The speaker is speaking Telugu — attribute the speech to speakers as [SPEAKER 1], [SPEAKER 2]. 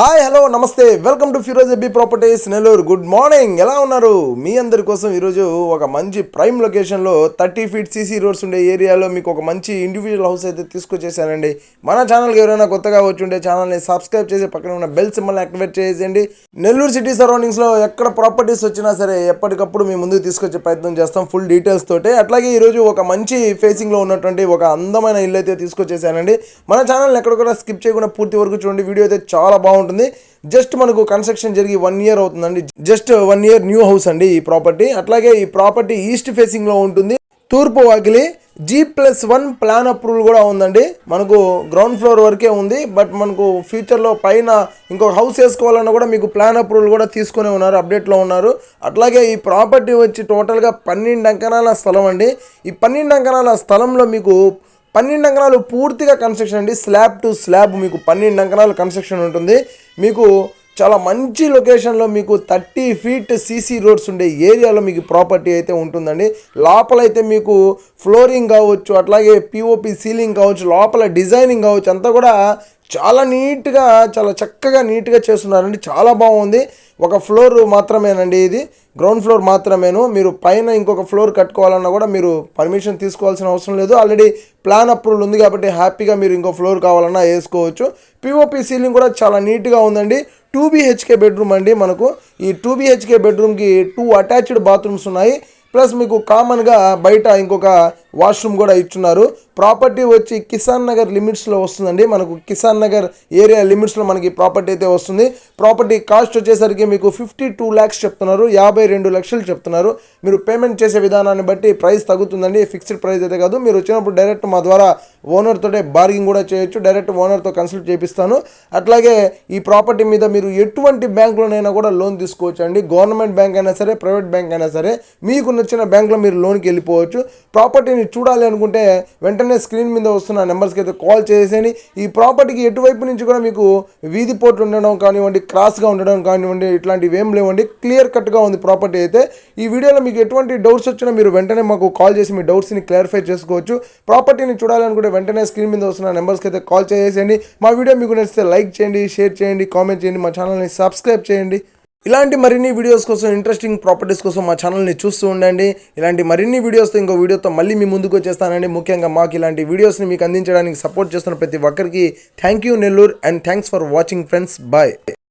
[SPEAKER 1] Hi hello namaste. Welcome to Firoz ఎబ్బీ properties Nellore. Good morning. ఎలా ఉన్నారు? మీ అందరి కోసం ఈరోజు ఒక మంచి ప్రైమ్ లొకేషన్లో థర్టీ ఫీట్ సీసీ రోడ్స్ ఉండే ఏరియాలో మీకు ఒక మంచి ఇండివిజువల్ హౌస్ అయితే తీసుకొచ్చేసానండి. మన ఛానల్కి ఎవరైనా కొత్తగా వచ్చి ఉంటే ఛానల్ని సబ్స్క్రైబ్ చేసి పక్కన ఉన్న బెల్ సింబల్ని యాక్టివేట్ చేసేయండి. నెల్లూరు సిటీ సరౌండింగ్స్లో ఎక్కడ ప్రాపర్టీస్ వచ్చినా సరే ఎప్పటికప్పుడు మీ ముందుకు తీసుకొచ్చే ప్రయత్నం చేస్తాం ఫుల్ డీటెయిల్స్ తోటే. అట్లాగే ఈరోజు ఒక మంచి ఫేసింగ్లో ఉన్నటువంటి ఒక అందమైన ఇల్లు అయితే తీసుకొచ్చేసానండి. మన ఛానల్ని ఎక్కడ కూడా స్కిప్ చేయకుండా పూర్తి వరకు చూడండి. వీడియో అయితే చాలా బాగుంటుంది. జస్ట్ మనకు కన్స్ట్రక్షన్ జరిగి వన్ ఇయర్ అవుతుందండి. Just one year new house అండి ఈ ప్రాపర్టీ అట్లాగే ఈ ప్రాపర్టీ ఈస్ట్ ఫేసింగ్లో ఉంటుంది. తూర్పు వాకిలి G plus one plan approval కూడా ఉందండి. మనకు గ్రౌండ్ ఫ్లోర్ వరకే ఉంది. బట్ మనకు ఫ్యూచర్లో పైన ఇంకొక హౌస్ వేసుకోవాలన్నా కూడా మీకు ప్లాన్ అప్రూవల్ కూడా తీసుకునే ఉన్నారు. అప్డేట్లో ఉన్నారు. అట్లాగే ఈ ప్రాపర్టీ వచ్చి టోటల్గా పన్నెండు అంకణాల స్థలం అండి. ఈ పన్నెండు అంకణాల స్థలంలో మీకు పన్నెండు అంకణాలు పూర్తిగా కన్స్ట్రక్షన్ అండి. స్లాబ్ టు స్లాబ్ మీకు పన్నెండు అంకణాలు కన్స్ట్రక్షన్ ఉంటుంది. మీకు చాలా మంచి లొకేషన్లో మీకు థర్టీ ఫీట్ సీసీ రోడ్స్ ఉండే ఏరియాలో మీకు ప్రాపర్టీ అయితే ఉంటుందండి. లోపలైతే మీకు ఫ్లోరింగ్ కావచ్చు అట్లాగే పిఓపి సీలింగ్ కావచ్చు లోపల డిజైనింగ్ కావచ్చు అంతా కూడా చాలా నీట్గా చాలా చక్కగా నీట్గా చేస్తున్నారండి. చాలా బాగుంది ఒక ఫ్లోర్ మాత్రమేనండి ఇది. గ్రౌండ్ ఫ్లోర్ మాత్రమేను. మీరు పైన ఇంకొక ఫ్లోర్ కట్టుకోవాలన్నా కూడా మీరు పర్మిషన్ తీసుకోవాల్సిన అవసరం లేదు. ఆల్రెడీ ప్లాన్ అప్రూవల్ ఉంది కాబట్టి హ్యాపీగా మీరు ఇంకో ఫ్లోర్ కావాలన్నా వేసుకోవచ్చు. పిఓపి సీలింగ్ కూడా చాలా నీట్గా ఉందండి. టూ బీహెచ్కే బెడ్రూమ్ అండి మనకు. ఈ టూ బీహెచ్కే బెడ్రూమ్కి టూ అటాచ్డ్ బాత్రూమ్స్ ఉన్నాయి. ప్లస్ మీకు కామన్గా బయట ఇంకొక వాష్రూమ్ కూడా ఇచ్చున్నారు. ప్రాపర్టీ వచ్చి కిసాన్ నగర్ లిమిట్స్లో వస్తుందండి. మనకు కిసాన్ నగర్ ఏరియా లిమిట్స్లో మనకి ప్రాపర్టీ అయితే వస్తుంది. ప్రాపర్టీ కాస్ట్ వచ్చేసరికి మీకు ఫిఫ్టీ టూ ల్యాక్స్ చెప్తున్నారు. యాభై రెండు లక్షలు చెప్తున్నారు. మీరు పేమెంట్ చేసే విధానాన్ని బట్టి ప్రైస్ తగ్గుతుందండి. ఫిక్స్డ్ ప్రైస్ అయితే కాదు. మీరు వచ్చినప్పుడు డైరెక్ట్ మా ద్వారా ఓనర్తోటే బార్గింగ్ కూడా చేయొచ్చు. డైరెక్ట్ ఓనర్తో కన్సల్ట్ చేపిస్తాను. అట్లాగే ఈ ప్రాపర్టీ మీద మీరు ఎటువంటి బ్యాంకులోనైనా కూడా లోన్ తీసుకోవచ్చు అండి గవర్నమెంట్ బ్యాంక్ అయినా సరే ప్రైవేట్ బ్యాంక్ అయినా సరే మీకు నచ్చిన బ్యాంకులో మీరు లోన్కి వెళ్ళిపోవచ్చు. ప్రాపర్టీని చూడాలి అనుకుంటే వెంటనే స్క్రీన్ మీద వస్తున్న నెంబర్స్కి అయితే కాల్ చేసేయండి. ఈ ప్రాపర్టీకి ఎటువైపు నుంచి కూడా మీకు వీధి పోట్లు ఉండడం కానివ్వండి క్రాస్గా ఉండడం కానివ్వండి ఇట్లాంటివి ఏం లేవండి. క్లియర్ కట్గా ఉంది ప్రాపర్టీ అయితే ఈ వీడియోలో మీకు ఎటువంటి డౌట్స్ వచ్చినా మీరు వెంటనే మాకు కాల్ చేసి మీ డౌట్స్ని క్లారిఫై చేసుకోవచ్చు. ప్రాపర్టీని చూడాలనుకుంటే వెంటనే స్క్రీన్ మీద వస్తున్న నెంబర్స్కి అయితే కాల్ చేసేయండి. మా వీడియో మీకు నచ్చితే లైక్ చేయండి షేర్ చేయండి కామెంట్ చేయండి మా ఛానల్ని సబ్స్క్రైబ్ చేయండి. ఇలాంటి మరిన్ని వీడియోస్ కోసం ఇంట్రెస్టింగ్ ప్రాపర్టీస్ కోసం మా ఛానల్ని చూస్తూ ఉండండి. ఇలాంటి మరిన్ని వీడియోస్తో ఇంకో వీడియోతో మళ్ళీ మీ ముందుకు వచ్చేస్తానండి. ముఖ్యంగా మాకు ఇలాంటి వీడియోస్ని మీకు అందించడానికి సపోర్ట్ చేస్తున్న ప్రతి ఒక్కరికి thank you Nellore and thanks for watching friends bye